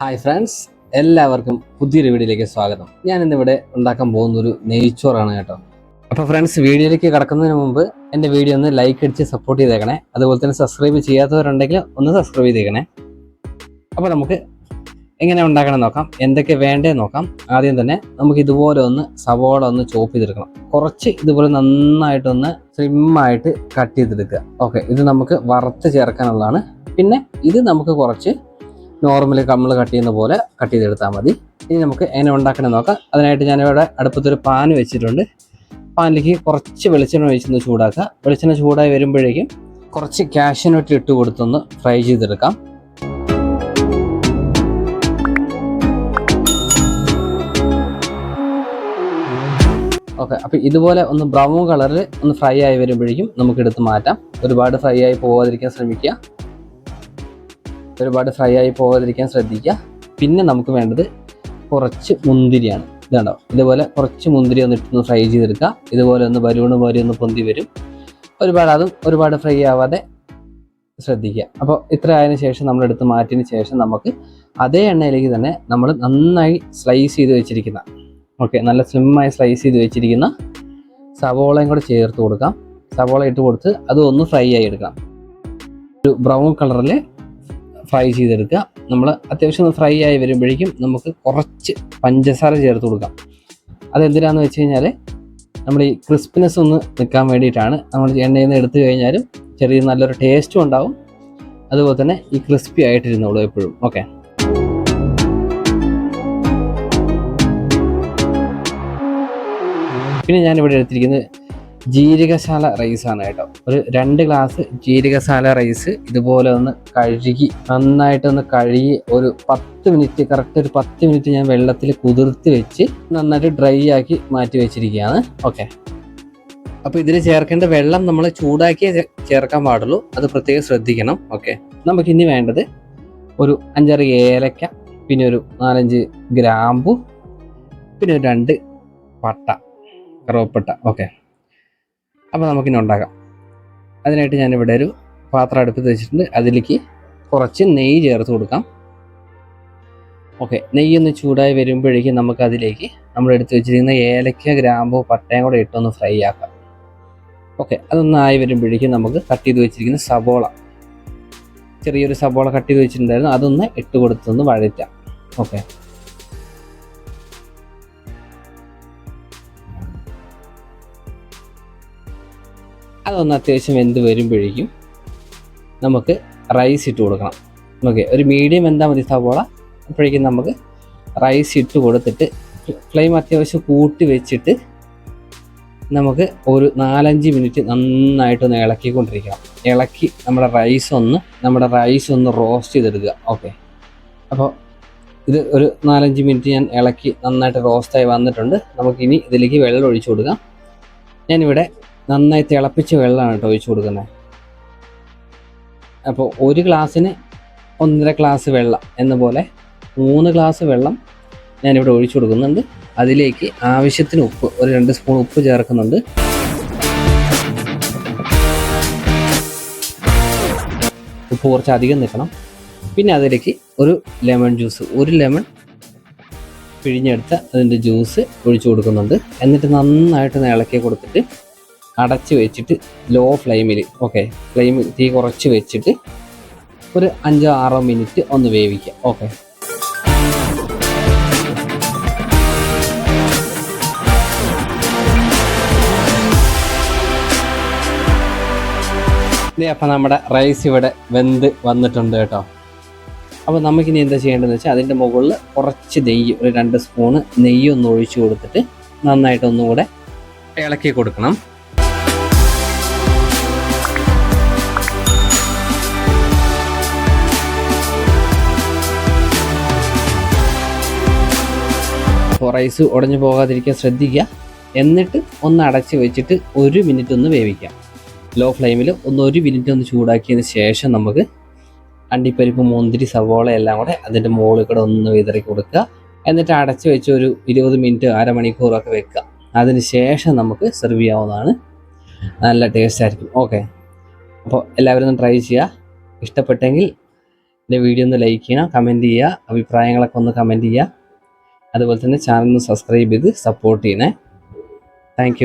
Hi friends എല്ലാവർക്കും പുതിയൊരു വീഡിയോയിലേക്ക് സ്വാഗതം. ഞാൻ ഇന്നിവിടെ ഉണ്ടാക്കാൻ പോകുന്ന ഒരു നെയ്ച്ചോറാണ് കേട്ടോ. അപ്പോൾ ഫ്രണ്ട്സ് വീഡിയോയിലേക്ക് കടക്കുന്നതിന് മുമ്പ് എന്റെ വീഡിയോ ഒന്ന് ലൈക്ക് അടിച്ച് സപ്പോർട്ട് ചെയ്തേക്കണേ. അതുപോലെ തന്നെ സബ്സ്ക്രൈബ് ചെയ്യാത്തവരുണ്ടെങ്കിൽ ഒന്ന് സബ്സ്ക്രൈബ് ചെയ്തേക്കണേ. അപ്പോൾ നമുക്ക് എങ്ങനെ ഉണ്ടാക്കണം നോക്കാം. എന്തൊക്കെ വേണ്ടേ നോക്കാം. ആദ്യം തന്നെ നമുക്ക് ഇതുപോലെ ഒന്ന് സവോള ഒന്ന് ചോപ്പ് ചെയ്തെടുക്കണം. കുറച്ച് ഇതുപോലെ നന്നായിട്ടൊന്ന് സ്ലിമ്മായിട്ട് കട്ട് ചെയ്തെടുക്കുക. ഓക്കെ ഇത് നമുക്ക് വറുത്ത് ചേർക്കാനുള്ളതാണ്. പിന്നെ ഇത് നമുക്ക് കുറച്ച് നോർമലി നമ്മൾ കട്ട് ചെയ്യുന്ന പോലെ കട്ട് ചെയ്തെടുത്താൽ മതി. ഇനി നമുക്ക് എങ്ങനെ ഉണ്ടാക്കണമെന്ന് നോക്കാം. അതിനായിട്ട് ഞാനിവിടെ അടുപ്പത്തൊരു പാൻ വെച്ചിട്ടുണ്ട്. പാനിലേക്ക് കുറച്ച് വെളിച്ചെണ്ണ ഒഴിച്ചൊന്ന് ചൂടാക്കുക. വെളിച്ചെണ്ണ ചൂടായി വരുമ്പോഴേക്കും കുറച്ച് കാഷ്യനട്ട് ഇട്ട് കൊടുത്തൊന്ന് ഫ്രൈ ചെയ്തെടുക്കാം. ഓക്കെ അപ്പോൾ ഇതുപോലെ ഒന്ന് ബ്രൗൺ കളറിൽ ഒന്ന് ഫ്രൈ ആയി വരുമ്പോഴേക്കും നമുക്ക് എടുത്ത് മാറ്റാം. ഒരുപാട് ഫ്രൈ ആയി പോവാതിരിക്കാൻ ശ്രമിക്കുക. ഒരുപാട് ഫ്രൈ ആയി പോകാതിരിക്കാൻ ശ്രദ്ധിക്കുക. പിന്നെ നമുക്ക് വേണ്ടത് കുറച്ച് മുന്തിരിയാണ്. ഇതാണോ ഇതുപോലെ കുറച്ച് മുന്തിരി ഒന്ന് ഇട്ടൊന്ന് ഫ്രൈ ചെയ്തെടുക്കുക. ഇതുപോലെ ഒന്ന് ബലൂണ് പോലെ ഒന്ന് പൊന്തി വരും. ഒരുപാട് അതും ഒരുപാട് ഫ്രൈ ആവാതെ ശ്രദ്ധിക്കുക. അപ്പോൾ ഇത്ര ആയതിനു ശേഷം നമ്മൾ എടുത്ത് മാറ്റിയതിന് ശേഷം നമുക്ക് അതേ എണ്ണയിലേക്ക് തന്നെ നമ്മൾ നന്നായി സ്ലൈസ് ചെയ്ത് വെച്ചിരിക്കുന്ന ഓക്കെ നല്ല സ്ലിമ്മായി സ്ലൈസ് ചെയ്ത് വെച്ചിരിക്കുന്ന സവോളയും കൂടെ ചേർത്ത് കൊടുക്കാം. സവോള ഇട്ട് കൊടുത്ത് അത് ഒന്ന് ഫ്രൈ ആയി എടുക്കാം. ഒരു ബ്രൗൺ കളറിൽ ഫ്രൈ ചെയ്തെടുക്കുക. നമ്മൾ അത്യാവശ്യം ഫ്രൈ ആയി വരുമ്പോഴേക്കും നമുക്ക് കുറച്ച് പഞ്ചസാര ചേർത്ത് കൊടുക്കാം. അതെന്തിനാന്ന് വെച്ച് കഴിഞ്ഞാൽ നമ്മൾ ഈ ക്രിസ്പിനെസ് ഒന്ന് നിൽക്കാൻ വേണ്ടിയിട്ടാണ്. നമ്മൾ എണ്ണയിൽ നിന്ന് എടുത്തു കഴിഞ്ഞാലും ചെറിയ നല്ലൊരു ടേസ്റ്റും ഉണ്ടാവും. അതുപോലെ തന്നെ ഈ ക്രിസ്പി ആയിട്ടിരുന്നോളൂ എപ്പോഴും. ഓക്കെ പിന്നെ ഞാനിവിടെ എടുത്തിരിക്കുന്നത് ജീരകശാല റൈസാണ് കേട്ടോ. ഒരു രണ്ട് ഗ്ലാസ് ജീരകശാല റൈസ് ഇതുപോലെ ഒന്ന് കഴുകി നന്നായിട്ട് ഒന്ന് കഴുകി ഒരു പത്ത് മിനിറ്റ് കറക്റ്റ് ഒരു പത്ത് മിനിറ്റ് ഞാൻ വെള്ളത്തിൽ കുതിർത്ത് വെച്ച് നന്നായിട്ട് ഡ്രൈ ആക്കി മാറ്റി വെച്ചിരിക്കുകയാണ്. ഓക്കെ അപ്പോൾ ഇതിൽ ചേർക്കേണ്ട വെള്ളം നമ്മൾ ചൂടാക്കിയേ ചേർക്കാൻ പാടുള്ളൂ. അത് പ്രത്യേകം ശ്രദ്ധിക്കണം. ഓക്കെ നമുക്കിനി വേണ്ടത് ഒരു അഞ്ചാറ് ഏലക്ക പിന്നെ ഒരു നാലഞ്ച് ഗ്രാമ്പു പിന്നെ രണ്ട് പട്ട കറുവപ്പട്ട. ഓക്കെ അപ്പോൾ നമുക്കിനി ഉണ്ടാക്കാം അതിനായിട്ട് ഞാനിവിടെ ഒരു പാത്രം അടുപ്പത്ത് വെച്ചിട്ടുണ്ട്. അതിലേക്ക് കുറച്ച് നെയ്യ് ചേർത്ത് കൊടുക്കാം. ഓക്കെ നെയ്യൊന്ന് ചൂടായി വരുമ്പോഴേക്കും നമുക്കതിലേക്ക് നമ്മൾ എടുത്തു വെച്ചിരിക്കുന്ന ഏലക്ക ഗ്രാമ്പോ പട്ടയും കൂടെ ഇട്ടൊന്ന് ഫ്രൈ ആക്കാം. ഓക്കെ അതൊന്നായി വരുമ്പോഴേക്കും നമുക്ക് കട്ട് ചെയ്ത് വെച്ചിരിക്കുന്ന സബോള ചെറിയൊരു സബോള കട്ട് ചെയ്ത് വെച്ചിട്ടുണ്ടായിരുന്നു. അതൊന്ന് ഇട്ട് കൊടുത്തൊന്ന് വഴറ്റാം. ഓക്കെ. അതൊന്ന് അത്യാവശ്യം വെന്ത് വരുമ്പോഴേക്കും നമുക്ക് റൈസ് ഇട്ട് കൊടുക്കണം. ഓക്കെ ഒരു മീഡിയം എന്താ മതി സവോള. അപ്പോഴേക്കും നമുക്ക് റൈസ് ഇട്ട് കൊടുത്തിട്ട് ഫ്ലെയിം അത്യാവശ്യം കൂട്ടി വെച്ചിട്ട് നമുക്ക് ഒരു നാലഞ്ച് മിനിറ്റ് നന്നായിട്ടൊന്ന് ഇളക്കിക്കൊണ്ടിരിക്കണം. ഇളക്കി നമ്മുടെ റൈസ് ഒന്ന് നമ്മുടെ റൈസ് ഒന്ന് റോസ്റ്റ് ചെയ്തെടുക്കുക. ഓക്കെ അപ്പോൾ ഇത് ഒരു നാലഞ്ച് മിനിറ്റ് ഞാൻ ഇളക്കി നന്നായിട്ട് റോസ്റ്റായി വന്നിട്ടുണ്ട്. നമുക്കിനി ഇതിലേക്ക് വെള്ളം ഒഴിച്ചു കൊടുക്കാം. ഞാനിവിടെ നന്നായി തിളപ്പിച്ച വെള്ളമാണ് കേട്ടോ ഒഴിച്ചു കൊടുക്കുന്നത്. അപ്പോൾ ഒരു ഗ്ലാസ്സിന് ഒന്നര ഗ്ലാസ് വെള്ളം എന്ന പോലെ മൂന്ന് ഗ്ലാസ് വെള്ളം ഞാനിവിടെ ഒഴിച്ചു കൊടുക്കുന്നുണ്ട്. അതിലേക്ക് ആവശ്യത്തിന് ഉപ്പ് ഒരു രണ്ട് സ്പൂൺ ഉപ്പ് ചേർക്കുന്നുണ്ട്. ഉപ്പ് കുറച്ച് അധികം നിൽക്കണം. പിന്നെ അതിലേക്ക് ഒരു ലെമൺ ജ്യൂസ് ഒരു ലെമൺ പിഴിഞ്ഞെടുത്ത അതിന്റെ ജ്യൂസ് ഒഴിച്ചു കൊടുക്കുന്നുണ്ട്. എന്നിട്ട് നന്നായിട്ട് ഇളക്കി കൊടുത്തിട്ട് അടച്ച് വെച്ചിട്ട് ലോ ഫ്ലെയിമിൽ ഓക്കെ ഫ്ലെയിം തീ കുറച്ച് വെച്ചിട്ട് ഒരു അഞ്ചോ ആറോ മിനിറ്റ് ഒന്ന് വേവിക്കുക ഓക്കെ അപ്പം നമ്മുടെ റൈസ് ഇവിടെ വെന്ത് വന്നിട്ടുണ്ട് കേട്ടോ. അപ്പോൾ നമുക്കിനി എന്താ ചെയ്യേണ്ടതെന്ന് വെച്ചാൽ അതിന്റെ മുകളിൽ കുറച്ച് നെയ്യ് ഒരു രണ്ട് സ്പൂണ് നെയ്യ് ഒന്ന് ഒഴിച്ചു കൊടുത്തിട്ട് നന്നായിട്ട് ഒന്നുകൂടെ ഇളക്കി കൊടുക്കണം. റൈസ് ഉടഞ്ഞു പോകാതിരിക്കാൻ ശ്രദ്ധിക്കുക. എന്നിട്ട് ഒന്ന് അടച്ച് വെച്ചിട്ട് ഒരു മിനിറ്റ് ഒന്ന് വേവിക്കാം. ലോ ഫ്ലെയിമിൽ ഒന്ന് ഒരു മിനിറ്റ് ഒന്ന് ചൂടാക്കിയതിന് ശേഷം നമുക്ക് അണ്ടിപ്പരിപ്പ് മുന്തിരി സവോള എല്ലാം കൂടെ അതിന്റെ മുകളിൽ കൂടെ ഒന്ന് വിതറി കൊടുക്കുക. എന്നിട്ട് അടച്ച് വെച്ച് ഒരു ഇരുപത് മിനിറ്റ് അരമണിക്കൂറൊക്കെ വെക്കുക. അതിന് ശേഷം നമുക്ക് സെർവ് ചെയ്യാവുന്നതാണ്. നല്ല ടേസ്റ്റ് ആയിരിക്കും. ഓക്കെ അപ്പോൾ എല്ലാവരും ഒന്ന് ട്രൈ ചെയ്യുക. ഇഷ്ടപ്പെട്ടെങ്കിൽ എന്റെ വീഡിയോ ഒന്ന് ലൈക്ക് ചെയ്യണം കമന്റ് ചെയ്യുക അഭിപ്രായങ്ങളൊക്കെ ഒന്ന് കമന്റ് ചെയ്യുക. അതുപോലെ തന്നെ ചാനൽ ഒന്ന് സബ്സ്ക്രൈബ് ചെയ്ത് സപ്പോർട്ട് ചെയ്യണേ. താങ്ക്